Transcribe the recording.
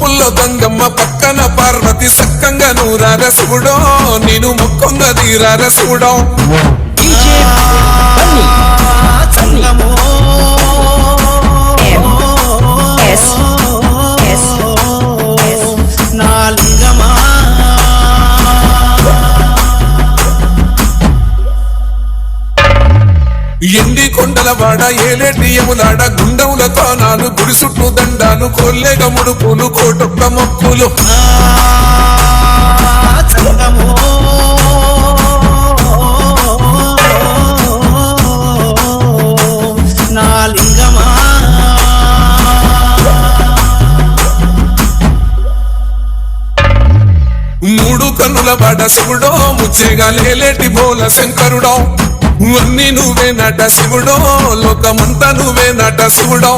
పుల్లో గంగమ్మ పక్కన పార్వతి సక్కంగా నూరార శివుడో నేను ముక్కంగా తీరారసుడో ఎండి కొండల వాడ ఏలేటి యములాడ గుండముల తానాలు గుడి చుట్టూ దండాలు కొల్లేగ ముడుపులు కోటొక్క మొక్కులు. మూడు కన్నుల వాడ శివుడో ముచ్చేగా లేలేటి బోల శంకరుడో. అన్ని నువ్వే నట శివుడో లోకమంతా నువ్వే నట శివుడో.